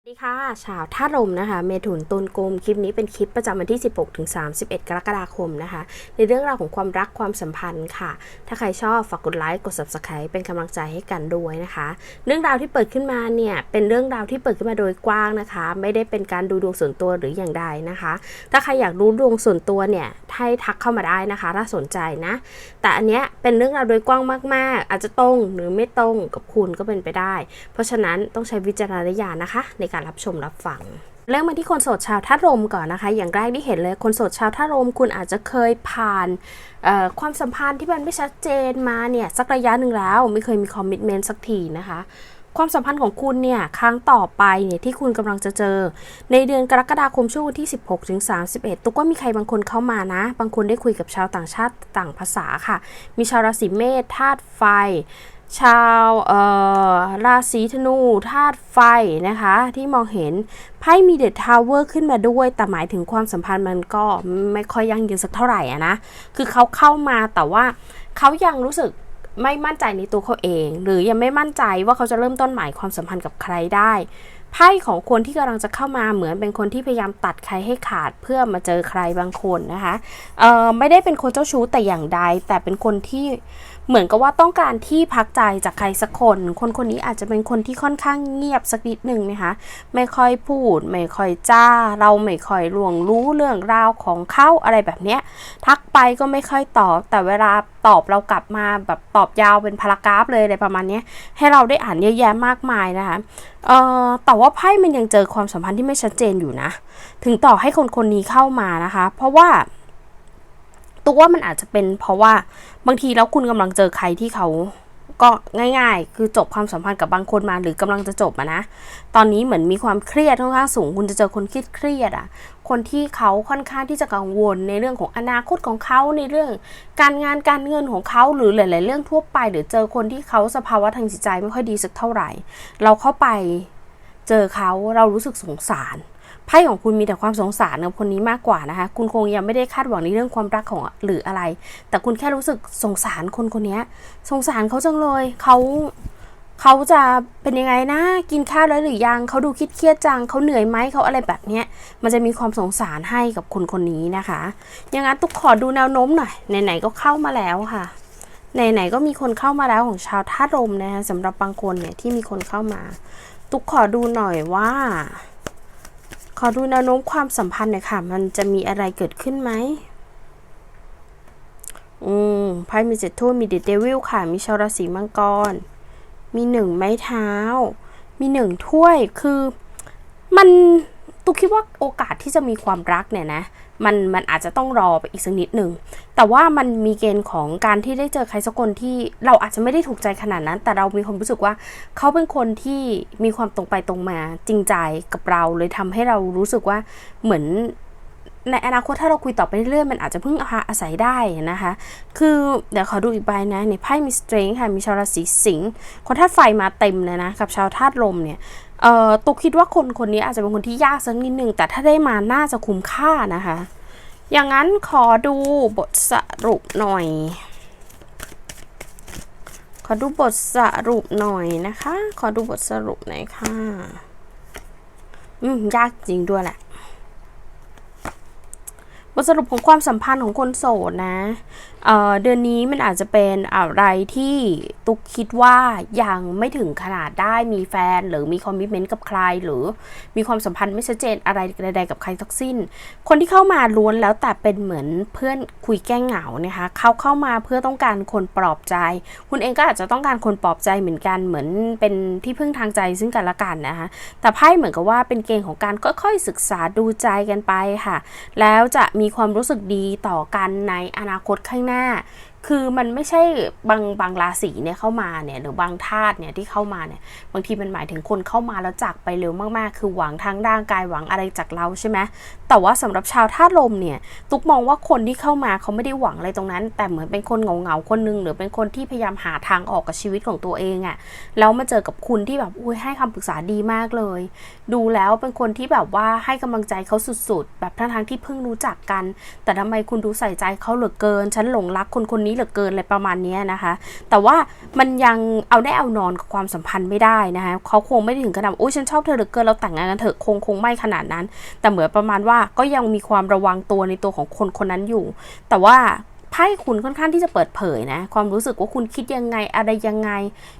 สวัสดีค่ะ ชาวท่าลมนะคะ เมถุนตุลกลมคลิปนี้เป็นคลิปประจำวันที่ 16ถึง31 กรกฎาคมนะคะ ในเรื่องราวของความรักความสัมพันธ์ค่ะ ถ้าใครชอบฝากกดไลค์กด subscribe เป็นกำลังใจให้กันด้วยนะคะ เรื่องราวที่เปิดขึ้นมาเนี่ยเป็นเรื่องราวที่เปิดขึ้นมาโดยกว้างนะคะ ไม่ได้เป็นการดูดวงส่วนตัวหรืออย่างใดนะคะ ถ้าใครอยากรู้ดวงส่วนตัวเนี่ยให้ทักเข้ามาได้นะคะ ถ้าสนใจนะ แต่อันเนี้ยเป็นเรื่องราวโดยกว้างมาก ๆ อาจจะตรงหรือไม่ตรงกับคุณก็เป็นไปได้ เพราะฉะนั้นต้องใช้วิจารณญาณนะคะในการรับชมรับฟังเริ่มมาที่คนโสดชาวท่ารมก่อนนะคะ อย่างแรกที่เห็นเลยคนโสดชาวท่ารมคุณอาจจะเคยผ่านความสัมพันธ์ที่มันไม่ชัดเจนมาเนี่ยสักระยะหนึ่งแล้ว ไม่เคยมีคอมมิชเมนต์สักทีนะคะ ความสัมพันธ์ของคุณเนี่ยครั้งต่อไปเนี่ยที่คุณกำลังจะเจอ ในเดือนกรกฎาคมช่วงวันที่ 16ถึง31 ตุกว่ามีใครบางคนเข้ามานะ บางคนได้คุยกับชาวต่างชาติต่างภาษาค่ะ มีชาวราศีเมษธาตุไฟ ชาวเอ่อราศีธนูธาตุไฟนะคะ ที่มองเห็นไพ่มีเด e ทาวเวอร์ขึ้นมาด้วย แต่หมายถึงความสัมพันธ์มันก็ไม่ค่อยยั่งยืนสักเท่าไหร่อะนะคือเขาเข้ามาแต่ว่าเขายังรู้สึกไม่มั่นใจในตัวเขาเอง หรือยังไม่มั่นใจว่าเขาจะเริ่มต้นใหม่ความสัมพันธ์กับใครได้ไพ่ของคนที่กำลังจะเข้ามาเหมือนเป็นคนที่พยายามตัดใครให้ขาดเพื่อมาเจอใครบางคนนะคะเออไม่ได้เป็นคนเจ้าชู้แต่อย่างใด แต่เป็นคนที่ เหมือนกับว่าต้องการที่พักใจจากใครสักคน คนคนนี้อาจจะเป็นคนที่ค่อนข้างเงียบสักนิดหนึ่งนะคะ ไม่ค่อยพูด ไม่ค่อยจ้า เราไม่ค่อยล่วงรู้เรื่องราวของเขาอะไรแบบเนี้ย ทักไปก็ไม่ค่อยตอบ แต่เวลาตอบเรากลับมาแบบตอบยาวเป็นพารากราฟเลยอะไรประมาณนี้ให้เราได้อ่านเยอะแยะมากมายนะคะเอ่อแต่ว่าไพ่มันยังเจอความสัมพันธ์ที่ไม่ชัดเจนอยู่นะ ถึงต่อให้คนคนนี้เข้ามานะคะ เพราะว่า ตัวว่ามันอาจจะเป็นเพราะว่าบางทีแล้วคุณกำลังเจอใครที่เขาก็ง่าย ๆ คือจบความสัมพันธ์กับบางคนมาหรือกำลังจะจบอะนะ ตอนนี้เหมือนมีความเครียดค่อนข้างสูง คุณจะเจอคนครียดเครียดๆอะคนที่เขาค่อนข้างที่จะกังวลในเรื่องของอนาคตของเขาในเรื่อง การงานการเงินของเขาหรือหลาย ๆ เรื่องทั่วไป หรือเจอคนที่เขาสภาวะทางจิตใจไม่ค่อยดีสักเท่าไหร่ เราเข้าไปเจอเขาเรารู้สึกสงสาร ไพ่ของคุณมีแต่ความสงสารกับคนนี้มากกว่านะคะ คุณคงยังไม่ได้คาดหวังในเรื่องความรักของหรืออะไร แต่คุณแค่รู้สึกสงสารคนคนนี้สงสารเขาจังเลยเขาเขาจะเป็นยังไงนะกินข้าวแล้วหรือยังเขาดูคิดเครียดจังเขาเหนื่อยไหมเขาอะไรแบบเนี้ย มันจะมีความสงสารให้กับคนคนนี้นะคะอย่างนั้นตุกขอดูแนวโน้มหน่อยไหนๆก็เข้ามาแล้วค่ะไหนๆก็มีคนเข้ามาแล้วของชาวท่าลมนะคะสำหรับบางคนเนี่ยที่มีคนเข้ามา ตุกขอดูหน่อยว่า ขอดูแนวโน้มความสัมพันธ์หน่อยค่ะ มันจะมีอะไรเกิดขึ้นไหม อืมไพ่มีเจ็ดถ้วยมีเด e เดวิลค่ะ มีชาวราศีมังกร มีหนึ่งไม้เท้า มีหนึ่งถ้วย คือ มัน ตุกคิดว่าโอกาสที่จะมีความรักเนี่ยนะมันมันอาจจะต้องรอไปอีกสักนิดหนึ่ง แต่ว่ามันมีเกณฑ์ของการที่ได้เจอใครสักคนที่เราอาจจะไม่ได้ถูกใจขนาดนั้น แต่เรามีความรู้สึกว่าเขาเป็นคนที่มีความตรงไปตรงมาจริงใจกับเราเลยทำให้เรารู้สึกว่าเหมือนในอนาคตถ้าเราคุยต่อไปเรื่อยๆมันอาจจะพึ่งพาอาศัยได้นะคะ คือเดี๋ยวขอดูอีกใบนะในไพ่มีสเตรงค่ะมีชาวราศีสิงห์คนธาตุไฟมาเต็มเลยนะกับชาวธาตุลมเนี่ย เอ่อตุกคิดว่าคนคนนี้อาจจะเป็นคนที่ยากสักนิดนึงแต่ถ้าได้มาน่าจะคุ้มค่านะคะ อย่างนั้นขอดูบทสรุปหน่อย ขอดูบทสรุปหน่อยนะคะ ขอดูบทสรุปหน่อยค่ะ อืม ยากจริงด้วยแหละ สรุปของความสัมพันธ์ของคนโสดนะเเดือนนี้มันอาจจะเป็นอะไรที่ตุกคิดว่ายังไม่ถึงขนาดได้มีแฟน หรือมีคอมมิชเมนต์กับใคร หรือมีความสัมพันธ์ไม่ชัดเจนอะไรใดๆกับใครทั้งสิ้น คนที่เข้ามาล้วนแล้วแต่เป็นเหมือนเพื่อนคุยแก้งเหงานะคะเขาเข้ามาเพื่อต้องการคนปลอบใจ คุณเองก็อาจจะต้องการคนปลอบใจเหมือนกันเหมือนเป็นที่พึ่งทางใจซึ่งกันและกันนะคะแต่ไพ่เหมือนกับว่าเป็นเกณฑ์ของการค่อยๆศึกษาดูใจกันไปค่ะ แล้วจะมีความรู้สึกดีต่อกันในอนาคตข้างหน้า คือมันไม่ใช่บางบางราศีเนี่ยเข้ามาเนี่ยหรือบางธาตุเนี่ยที่เข้ามาเนี่ยบางทีมันหมายถึงคนเข้ามาแล้วจากไปเร็วมากๆ คือหวังทางร่างกายหวังอะไรจากเราใช่ไหมแต่ว่าสำหรับชาวธาตุลมเนี่ยตุกมองว่าคนที่เข้ามาเขาไม่ได้หวังอะไรตรงนั้น แต่เหมือนเป็นคนเหงาๆคนหนึงหรือเป็นคนที่พยายามหาทางออกกับชีวิตของตัวเองอะ่ะแล้วมาเจอกับคุณที่แบบอุ้ยให้คำปรึกษาดีมากเลย ดูแล้วเป็นคนที่แบบว่าให้กำลังใจเขาสุดๆ แบบทั้งๆที่เพิ่งรู้จักกัน แต่ทำไมคุณดูใส่ใจเขาเหลือเกินฉันหลงรักคนคนนี้นี้เหลือเกินอะไรประมาณนี้นะคะ แต่ว่ามันยังเอาได้เอานอนกับความสัมพันธ์ไม่ได้นะคะเขาคงไม่ได้ถึงขนาดโอ้ยฉันชอบเธอเหลือเกินเราแต่งงานกันเถอะคงคงไม่ขนาดนั้น แต่เหมือนประมาณว่าก็ยังมีความระวังตัวในตัวของคนคนนั้นอยู่ แต่ว่าไพ่คุณค่อนข้างที่จะเปิดเผยนะ ความรู้สึกว่าคุณคิดยังไงอะไรยังไง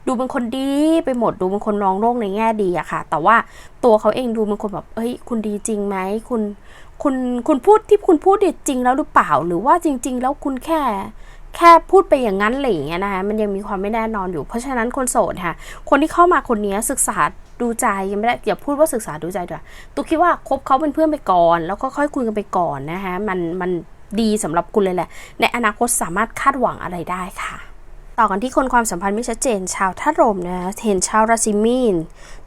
ดูเป็นคนดีไปหมดดูเป็นคนมองโลกในแง่ดีอะค่ะ แต่ว่าตัวเขาเองดูเป็นคนแบบเฮ้ยคุณดีจริงไหมคุณ คุณคุณพูดที่คุณพูดเนี่ยจริงแล้วหรือเปล่า หรือว่าจริง ๆ แล้วคุณแค่ แค่พูดไปอย่างนั้นอะไรอย่างเงี้ยนะคะมันยังมีความไม่แน่นอนอยู่ เพราะฉะนั้นคนโสดค่ะ คนที่เข้ามาคนนี้ศึกษาดูใจยังไม่ได้อย่าพูดว่าศึกษาดูใจด้วย ตุ๊กคิดว่าคบเขาเป็นเพื่อนไปก่อน แล้วก็ค่อยคุยกันไปก่อนนะคะมันมันดีสำหรับคุณเลยแหละ ในอนาคตสามารถคาดหวังอะไรได้ค่ะ ต่อกันที่คนความสัมพันธ์ไม่ชัดเจน ชาวธาตุลมนะเห็นชาวราศีมีน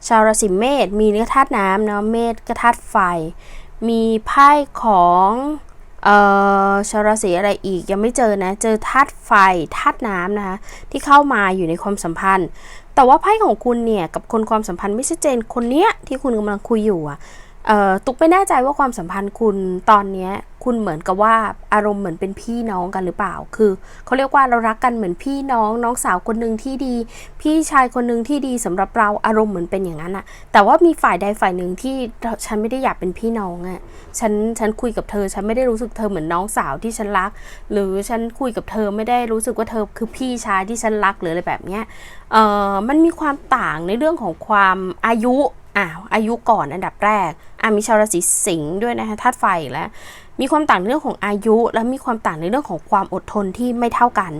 ชาวราศีเมษมีเนื้อธาตุน้ำเนาะเมษก็ธาตุไฟ มีไพ่ของ ชาวราศีอะไรอีกยังไม่เจอนะ เจอธาตุไฟธาตุน้ำนะคะที่เข้ามาอยู่ในความสัมพันธ์ แต่ว่าไพ่ของคุณเนี่ยกับคนความสัมพันธ์ไม่ชัดเจนคนเนี้ยที่คุณกำลังคุยอยู่อะ่ะตุกไม่แน่ใจว่าความสัมพันธ์คุณตอนเนี้ย คุณเหมือนกับว่าอารมณ์เหมือนเป็นพี่น้องกันหรือเปล่า คือเขาเรียกว่าเรารักกันเหมือนพี่น้อง น้องสาวคนหนึ่งที่ดี พี่ชายคนหนึ่งที่ดีสำหรับเราอารมณ์เหมือนเป็นอย่างนั้นอะแต่ว่ามีฝ่ายใดฝ่ายหนึ่งที่ฉันไม่ได้อยากเป็นพี่น้องอะฉันฉันคุยกับเธอ ฉันไม่ได้รู้สึกเธอเหมือนน้องสาวที่ฉันรัก หรือฉันคุยกับเธอไม่ได้รู้สึกว่าเธอคือพี่ชายที่ฉันรักหรืออะไรแบบเนี้ยเอ่อมันมีความต่างในเรื่องของความอายุอ่าอายุก่อนอันดับแรกอ่ามีชาวราศีสิงห์ด้วยนะคะธาตุไฟแล้ว มีความต่างในเรื่องของอายุ และมีความต่างในเรื่องของความอดทนที่ไม่เท่ากัน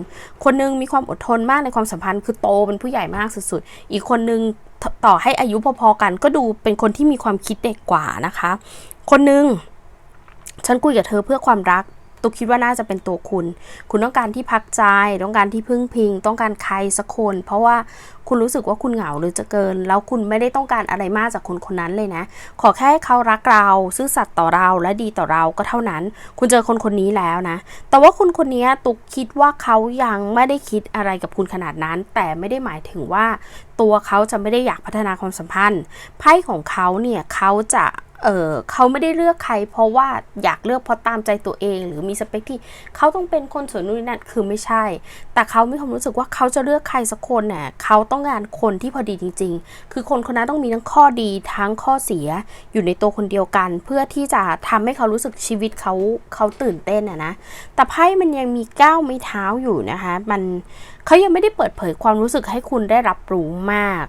คนหนึงมีความอดทนมากในความสัมพันธ์ คือโตเป็นผู้ใหญ่มากสุดๆ อีกคนนึงต่อให้อายุพอๆกัน ก็ดูเป็นคนที่มีความคิดเด็กกว่านะคะ คนหนึงฉันคุยกับเธอเพื่อความรัก ตุกคิดว่าน่าจะเป็นตัวคุณ คุณต้องการที่พักใจ ต้องการที่พึ่งพิง ต้องการใครสักคน เพราะว่าคุณรู้สึกว่าคุณเหงาหรือจะเกิน แล้วคุณไม่ได้ต้องการอะไรมากจากคนคนนั้นเลยนะ ขอแค่ให้เขารักเราซื่อสัตย์ต่อเราและดีต่อเราก็เท่านั้น คุณเจอคนคนนี้แล้วนะ แต่ว่าคนคนนี้ตุกคิดว่าเขายังไม่ได้คิดอะไรกับคุณขนาดนั้น แต่ไม่ได้หมายถึงว่า ตัวเขาจะไม่ได้อยากพัฒนาความสัมพันธ์ไพ่ของเขาเนี่ยเขาจะ เออเขาไม่ได้เลือกใคร เพราะว่าอยากเลือกเพราะตามใจตัวเอง หรือมีสเปคที่เขาต้องเป็นคนสวยนู่นนั่นคือไม่ใช่ แต่เขามีความรู้สึกว่าเขาจะเลือกใครสักคนเนี่ยเขาต้องการคนที่พอดีจริง ๆ คือคนคนนั้นต้องมีทั้งข้อดีทั้งข้อเสียอยู่ในตัวคนเดียวกัน เพื่อที่จะทำให้เขารู้สึกชีวิตเขาเขาตื่นเต้นอะนะแต่ไพ่มันยังมีก้าวไม่เท้าอยู่นะคะมันเขายังไม่ได้เปิดเผยความรู้สึกให้คุณได้รับรู้มาก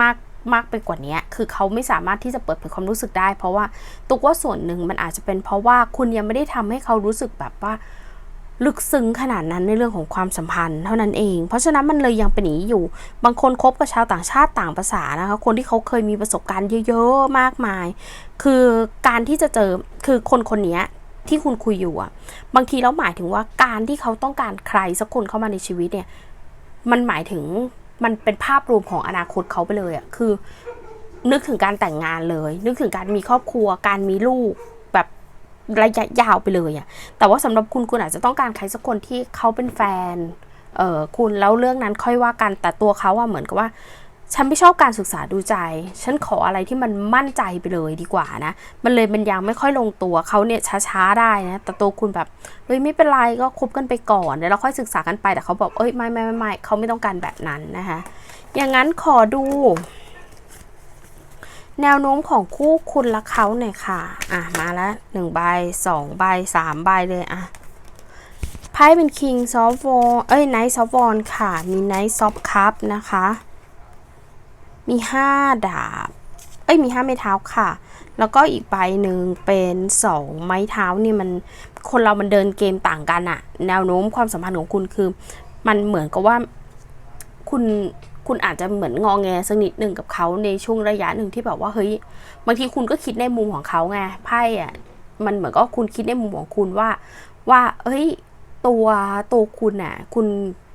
มาก มากไปกว่านี้ คือเขาไม่สามารถที่จะเปิดเผยความรู้สึกได้ เพราะว่าตุกว่าส่วนหนึ่งมันอาจจะเป็นเพราะว่าคุณยังไม่ได้ทำให้เขารู้สึกแบบว่าลึกซึ้งขนาดนั้นในเรื่องของความสัมพันธ์เท่านั้นเอง เพราะฉะนั้นมันเลยยังเป็นอย่างนี้อยู่ บางคนคบกับชาวต่างชาติต่างภาษานะคะ คนที่เขาเคยมีประสบการณ์เยอะๆ มากมาย คือการที่จะเจอ คือคนคนนี้ที่คุณคุยอยู่อะบางทีแล้วหมายถึงว่าการที่เขาต้องการใครสักคนเข้ามาในชีวิตเนี่ย มันหมายถึง มันเป็นภาพรวมของอนาคตเขาไปเลยอะคือ นึกถึงการแต่งงานเลย นึกถึงการมีครอบครัว การมีลูกแบบระยะยาวไปเลยอะแต่ว่าสำหรับคุณคุณอาจจะต้องการใครสักคนที่เขาเป็นแฟนเออคุณแล้วเรื่องนั้นค่อยว่ากันแต่ตัวเขาอะเหมือนกับว่า ฉันไม่ชอบการศึกษาดูใจ ฉันขออะไรที่มันมั่นใจไปเลยดีกว่านะ มันเลยมันยังไม่ค่อยลงตัวเขาเนี่ยช้าๆได้นะ แต่ตัวคุณแบบเฮ้ยไม่เป็นไรก็คบกันไปก่อนเดี๋ยวเราค่อยศึกษากันไปแต่เขาบอกเอ้ยไม่ไม่ไม่ไม่เขาไม่ต้องการแบบนั้นนะคะ อย่างนั้นขอดู แนวโน้มของคู่คุณและเขาหน่อยค่ะ อะมาแล้วหนึ่งใบสองใบสามใบเลยอะไพ่เป็น King Soft w a r เอ้ย Knight Soft w a r ค่ะ มี Knight Soft Cup นะคะ มีห้าดาบ เอ้ยมีห้าไม้เท้าค่ะ แล้วก็อีกใบหนึ่งเป็นสองไม้เท้านี่มันคนเรามันเดินเกมต่างกันอะแนวโน้มความสัมพันธ์ของคุณคือ มันเหมือนกับว่าคุณคุณอาจจะเหมือนงองแงสักนิดหนึ่งกับเขาในช่วงระยะหนึ่งที่แบบว่าเฮ้ยบางทีคุณก็คิดในมุมของเขาไงไพ่อะมันเหมือนก็คุณคิดในมุมของคุณว่า ว่าเฮ้ย ตัวตัวคุณน่ะคุณ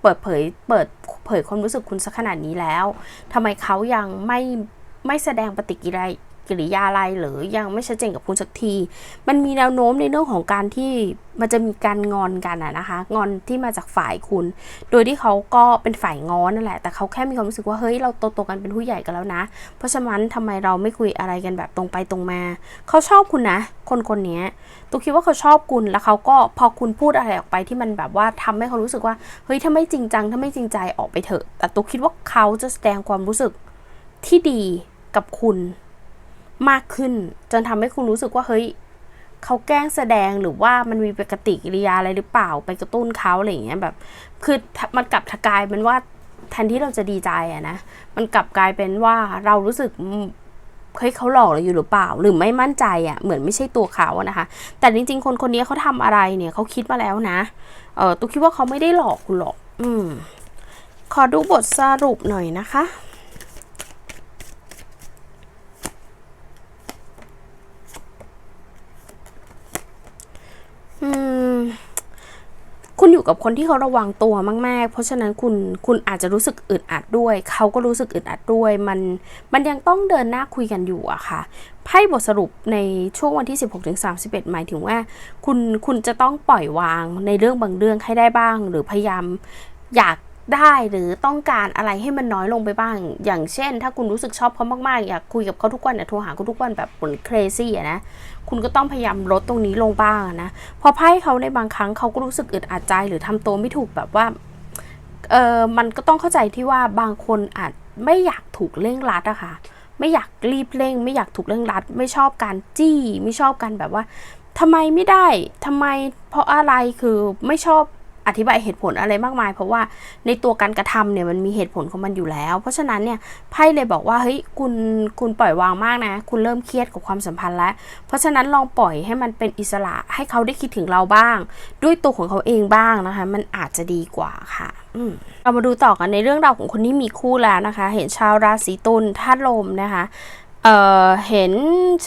เปิดเผยเปิดเผยความรู้สึกคุณสักขนาดนี้แล้วทำไมเขายังไม่ไม่แสดงปฏิกิริยา กิริยาอะไรหรือยังไม่ชัดเจนกับคุณสักที มันมีแนวโน้มในเรื่องของการที่มันจะมีการงอนกันอะนะคะ งอนที่มาจากฝ่ายคุณ โดยที่เขาก็เป็นฝ่ายงอนนั่นแหละ แต่เขาแค่มีความรู้สึกว่าเฮ้ยเราโตๆกันเป็นผู้ใหญ่กันแล้วนะ เพราะฉะนั้นทำไมเราไม่คุยอะไรกันแบบตรงไปตรงมา เขาชอบคุณนะ คนคนนี้ตุ๊กคิดว่าเขาชอบคุณแล้วเขาก็พอคุณพูดอะไรออกไปที่มันแบบว่าทำให้เขารู้สึกว่าเฮ้ยถ้าไม่จริงจังถ้าไม่จริงใจออกไปเถอะ แต่ตุ๊กคิดว่าเขาจะแสดงความรู้สึกที่ดีกับคุณ มากขึ้น จนทำให้คุณรู้สึกว่าเฮ้ยเขาแกล้งแสดงหรือว่ามันมีปฏิกิริยาอะไรหรือเปล่า ไปกระตุ้นเขาอะไรอย่างเงี้ยแบบ คือมันกลับกลายเป็นว่าแทนที่เราจะดีใจอะนะ มันกลับกลายเป็นว่าเรารู้สึกเฮ้ยเขาหลอกเราอยู่หรือเปล่า หรือไม่มั่นใจอะเหมือนไม่ใช่ตัวเขาอะนะคะ แต่จริง ๆ คนคนนี้เขาทำอะไรเนี่ยเขาคิดมาแล้วนะ เออตุ๊คิดว่าเขาไม่ได้หลอกคุณหรอก อืม ขอดูบทสรุปหน่อยนะคะ อืม คุณอยู่กับคนที่เขาระวังตัวมาก ๆ เพราะฉะนั้นคุณคุณอาจจะรู้สึกอึดอัดด้วย เขาก็รู้สึกอึดอัดด้วย มันมันยังต้องเดินหน้าคุยกันอยู่อะค่ะไพ่บทสรุปในช่วงวันที่ 16ถึง31 หมายถึงว่า คุณคุณจะต้องปล่อยวางในเรื่องบางเรื่องให้ได้บ้าง หรือพยายามอยาก ได้หรือต้องการอะไรให้มันน้อยลงไปบ้าง อย่างเช่น ถ้าคุณรู้สึกชอบเขามากๆ อยากคุยกับเขาทุกวันอยากโทรหาเขาทุกวันแบบเหมือน crazy อะนะคุณก็ต้องพยายามลดตรงนี้ลงบ้างนะพอไพ่เขาในบางครั้งเขาก็รู้สึกอึดอัดใจหรือทำตัวไม่ถูกแบบว่าเออมันก็ต้องเข้าใจที่ว่าบางคนอาจไม่อยากถูกเร่งรัดอะค่ะไม่อยากรีบเร่ง ไม่อยากถูกเร่งรัด ไม่ชอบการจี้ ไม่ชอบการแบบว่าทำไมไม่ได้ทำไมเพราะอะไรคือไม่ชอบ อธิบายเหตุผลอะไรมากมาย เพราะว่าในตัวการกระทำเนี่ยมันมีเหตุผลของมันอยู่แล้ว เพราะฉะนั้นเนี่ยไพ่เลยบอกว่าเฮ้ยคุณคุณปล่อยวางมากนะ คุณเริ่มเครียดกับความสัมพันธ์แล้ว เพราะฉะนั้นลองปล่อยให้มันเป็นอิสระให้เขาได้คิดถึงเราบ้าง ด้วยตัวของเขาเองบ้างนะคะ มันอาจจะดีกว่าค่ะเรามาดูต่อกันในเรื่องราวของคนที่มีคู่แล้วนะคะ เห็นชาวราศีตุลธาตุลมนะคะเเห็น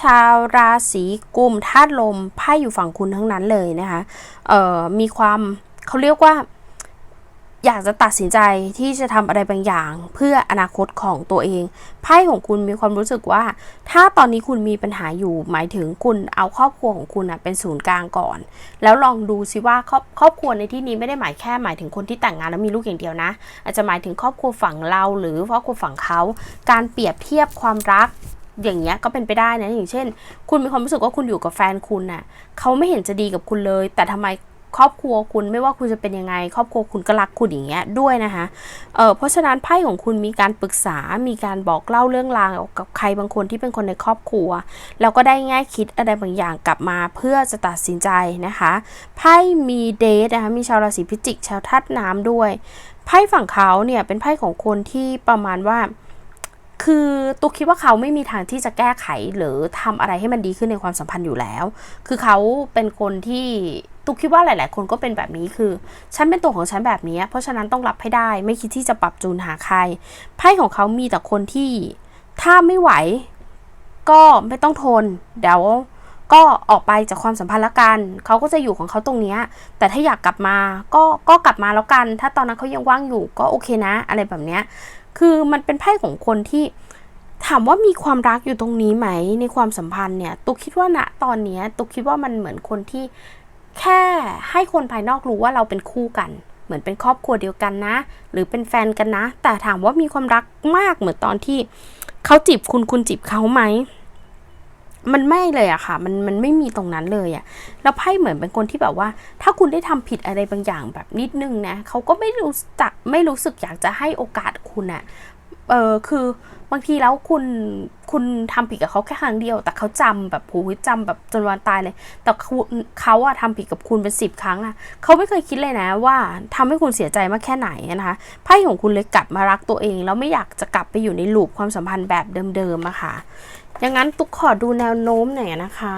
ชาวราศีกุมธาตุลมไพ่อยู่ฝั่งคุณทั้งนั้นเลยนะคะมีความ เขาเรียกว่า อยากจะตัดสินใจที่จะทำอะไรบางอย่าง เพื่ออนาคตของตัวเองไพ่ของคุณมีความรู้สึกว่า ถ้าตอนนี้คุณมีปัญหาอยู่ หมายถึงคุณเอาครอบครัวของคุณเป็นศูนย์กลางก่อน แล้วลองดูซิว่าครอบครอบครัวในที่นี้ไม่ได้หมายแค่หมายถึงคนที่แต่งงานแล้วมีลูกอย่างเดียวนะ อาจจะหมายถึงครอบครัวฝั่งเราหรือครอบครัวฝั่งเขา การเปรียบเทียบความรักอย่างเงี้ยก็เป็นไปได้นะอย่างเช่น คุณมีความรู้สึกว่าคุณอยู่กับแฟนคุณน่ะเขาไม่เห็นจะดีกับคุณเลย แต่ทำไม ครอบครัวคุณไม่ว่าคุณจะเป็นยังไง ครอบครัวคุณก็รักคุณอย่างเงี้ยด้วยนะคะเออเพราะฉะนั้นไพ่ของคุณมีการปรึกษา มีการบอกเล่าเรื่องราวกับใครบางคนที่เป็นคนในครอบครัว แล้วก็ได้ง่ายคิดอะไรบางอย่างกลับมาเพื่อจะตัดสินใจนะคะไพ่มีเดทนะคะมีชาวราศีพิจิก ชาวธาตุน้ำด้วยไพ่ฝั่งเขาเนี่ยเป็นไพ่ของคนที่ประมาณว่า คือตุ๊กคิดว่าเขาไม่มีทางที่จะแก้ไขหรือทำอะไรให้มันดีขึ้นในความสัมพันธ์อยู่แล้ว คือเขาเป็นคนที่ตุ๊กคิดว่าหลาย ๆ คนก็เป็นแบบนี้คือ ฉันเป็นตัวของฉันแบบนี้ เพราะฉะนั้นต้องรับให้ได้ ไม่คิดที่จะปรับจูนหาใคร ไพ่ของเขามีแต่คนที่ถ้าไม่ไหว ก็ไม่ต้องทน เดี๋ยวก็ออกไปจากความสัมพันธ์ละกัน เขาก็จะอยู่ของเขาตรงนี้ แต่ถ้าอยากกลับมาก็ก็กลับมาแล้วกัน ถ้าตอนนั้นเขายังว่างอยู่ก็โอเคนะ อะไรแบบเนี้ย คือมันเป็นไพ่ของคนที่ถามว่ามีความรักอยู่ตรงนี้ไหมในความสัมพันธ์เนี่ยตุกคิดว่าณตอนเนี้ยตุกคิดว่ามันเหมือนคนที่แค่ให้คนภายนอกรู้ว่าเราเป็นคู่กัน เหมือนเป็นครอบครัวเดียวกันนะ หรือเป็นแฟนกันนะ แต่ถามว่ามีความรักมากเหมือนตอนที่เขาจีบคุณคุณจีบเขาไหม มันไม่เลยอะค่ะ มันมันไม่มีตรงนั้นเลยอะแล้วไพ่เหมือนเป็นคนที่แบบว่า ถ้าคุณได้ทำผิดอะไรบางอย่างแบบนิดนึงนะเขาก็ไม่รู้จักไม่รู้สึกอยากจะให้โอกาสคุณอะเออคือบางทีแล้วคุณคุณทำผิดกับเขาแค่ครั้งเดียว แต่เขาจำแบบโหจำแบบจนวันตายเลย แต่เขาอะทำผิดกับคุณเป็นสิบครั้งอะเขาไม่เคยคิดเลยนะ ว่าทำให้คุณเสียใจมากแค่ไหนนะคะไพ่ของคุณเลยกลับมารักตัวเอง แล้วไม่อยากจะกลับไปอยู่ในลูปความสัมพันธ์แบบเดิมๆอะค่ะ อย่างนั้นตุ๊กขอดูแนวโน้มหน่อยนะคะ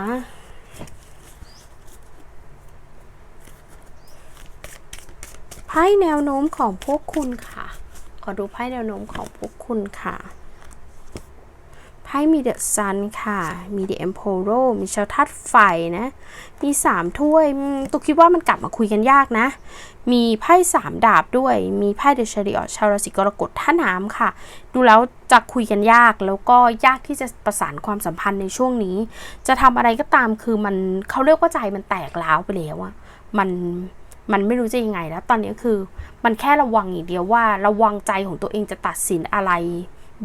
ไพ่แนวโน้มของพวกคุณค่ะ ขอดูไพ่แนวโน้มของพวกคุณค่ะไพ่มีเดอะซันค่ะ มีเดอะเอ็มโพโรมีชาวทัดไฟนะ มีสามถ้วยตุกคิดว่ามันกลับมาคุยกันยากนะ มีไพ่สามดาบด้วย มีไพ่เดชาริออชาวราศีกรกฎท่าน้ำค่ะ ดูแล้วจะคุยกันยากแล้วก็ยากที่จะประสานความสัมพันธ์ในช่วงนี้ จะทำอะไรก็ตามคือมันเขาเรียกว่าใจมันแตกร้าวไปแล้วอะมันมันไม่รู้จะยังไงแล้ว ตอนนี้คือ มันแค่ระวังอย่างเดียวว่า ระวังใจของตัวเองจะตัดสินอะไร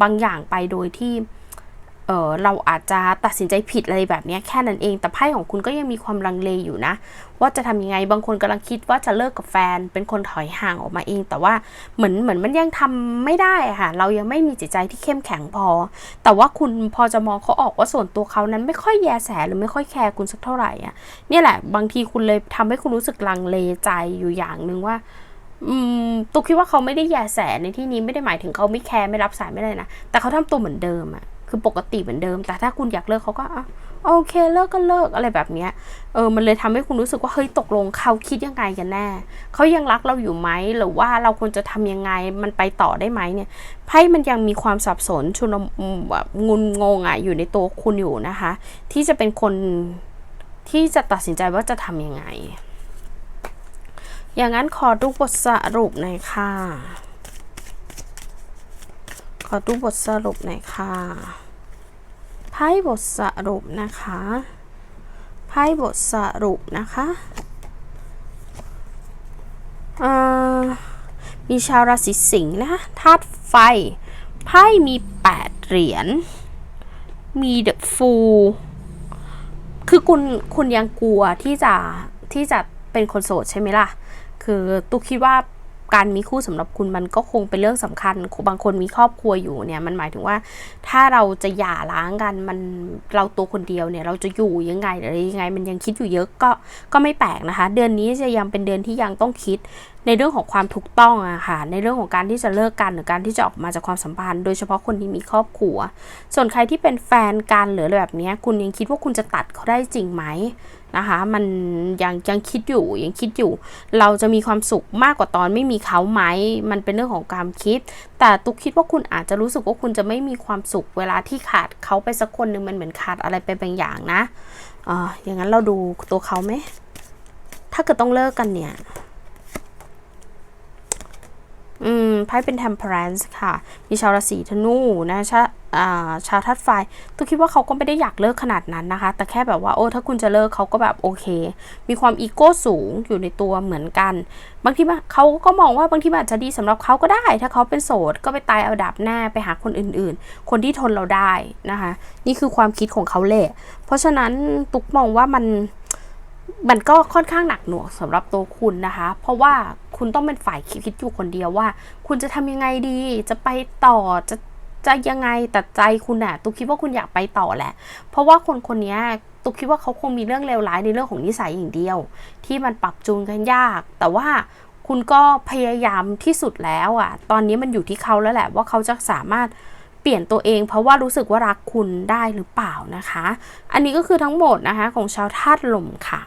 บางอย่างไปโดยที่ เออเราอาจจะตัดสินใจผิดอะไรแบบนี้แค่นั้นเอง แต่ไพ่ของคุณก็ยังมีความลังเลอยู่นะ ว่าจะทำยังไงบางคนกำลังคิดว่าจะเลิกกับแฟน เป็นคนถอยห่างออกมาเอง แต่ว่าเหมือนเหมือนมันยังทำไม่ได้ะค่ะ เรายังไม่มีจิตใจที่เข้มแข็งพอ แต่ว่าคุณพอจะมองเขาออกว่าส่วนตัวเขานั้นไม่ค่อยแยแสหรือไม่ค่อยแคร์คุณสักเท่าไหร่อะเนี่ยแหละ บางทีคุณเลยทำให้คุณรู้สึกลังเลใจอยู่อย่างหนึ่งว่าตุกคิดว่าเขาไม่ได้แยแสในที่นี้ไม่ได้หมายถึงเขาไม่แคร์ไม่รับสายไม่ได้นะแต่เขาทำตัวเหมือนเดิมอะ คือปกติเหมือนเดิม แต่ถ้าคุณอยากเลิกเขาก็อะโอเคเลิกก็เลิกอะไรแบบเนี้ยเออมันเลยทำให้คุณรู้สึกว่าเฮ้ยตกลงเขาคิดยังไงกันแน่เขายังรักเราอยู่ไหมหรือว่าเราควรจะทำยังไงมันไปต่อได้ไหมเนี่ยไพ่มันยังมีความสับสนชุนแบบงุนงงอะอยู่ในตัวคุณอยู่นะคะ ที่จะเป็นคนที่จะตัดสินใจว่าจะทำยังไง อย่างนั้นขอดูบทสรุปหน่อยค่ะ ขอดูบทสรุปหน่อยค่ะ พ่บทสรุปนะคะไพ่บทสรุปนะคะมีชาวราศีสิงห์นะคะธาตุไฟ ไพ่มี 8 เหรียญ มีเดอะฟูคือคุณคุณยังกลัวที่จะที่จะเป็นคนโสดใช่ไหมล่ะ คือตุ๊กคิดว่า การมีคู่สำหรับคุณมันก็คงเป็นเรื่องสำคัญ บางคนมีครอบครัวอยู่เนี่ยมันหมายถึงว่า ถ้าเราจะหย่าร้างกันมันเราตัวคนเดียวเนี่ยเราจะอยู่ยังไงหรือยังไง มันยังคิดอยู่เยอะก็ก็ไม่แปลกนะคะ เดือนนี้จะยังเป็นเดือนที่ยังต้องคิดในเรื่องของความถูกต้องอะค่ะในเรื่องของการที่จะเลิกกันหรือการที่จะออกมาจากความสัมพันธ์ โดยเฉพาะคนที่มีครอบครัว ส่วนใครที่เป็นแฟนกันหรืออะไรแบบนี้คุณยังคิดว่าคุณจะตัดเขาได้จริงไหมนะคะมันยังยังคิดอยู่ยังคิดอยู่ เราจะมีความสุขมากกว่าตอนไม่มีเขาไหม มันเป็นเรื่องของการคิด แต่ตุ๊กคิดว่าคุณอาจจะรู้สึกว่าคุณจะไม่มีความสุข เวลาที่ขาดเขาไปสักคนหนึ่งมันเหมือนขาดอะไรไปบางอย่างนะอ่าอย่างนั้นเราดูตัวเขาไหมถ้าเกิดต้องเลิกกันเนี่ย อืมไพ่เป็น temperance ค่ะ มีชาวราศีธนูนะชาอ่าชาวธาตุไฟตัวคิดว่าเขาก็ไม่ได้อยากเลิกขนาดนั้นนะคะ แต่แค่แบบว่าโอ้ถ้าคุณจะเลิกเขาก็แบบโอเค มีความอีโก้สูงอยู่ในตัวเหมือนกัน บางทีเขาก็มองว่าบางทีมันอาจจะดีสำหรับเขาก็ได้ ถ้าเขาเป็นโสดก็ไปตายเอาดับหน้าไปหาคนอื่น ๆ คนที่ทนเราได้นะคะ นี่คือความคิดของเขาแหละเพราะฉะนั้นตุ๊กมองว่ามัน มันก็ค่อนข้างหนักหน่วงสำหรับตัวคุณนะคะ เพราะว่าคุณต้องเป็นฝ่ายคิดอยู่คนเดียวว่า คุณจะทำยังไงดี จะไปต่อจะจะยังไงแต่ใจคุณน่ะตุกคิดว่าคุณอยากไปต่อแหละ เพราะว่าคนคนนี้ตุกคิดว่าเขาคงมีเรื่องเลวร้ายในเรื่องของนิสัยอย่างเดียว ที่มันปรับจูนกันยาก แต่ว่าคุณก็พยายามที่สุดแล้วอะตอนนี้มันอยู่ที่เขาแล้วแหละ ว่าเขาจะสามารถเปลี่ยนตัวเอง เพราะว่ารู้สึกว่ารักคุณได้หรือเปล่านะคะ อันนี้ก็คือทั้งหมดนะคะของชาวธาตุลมค่ะ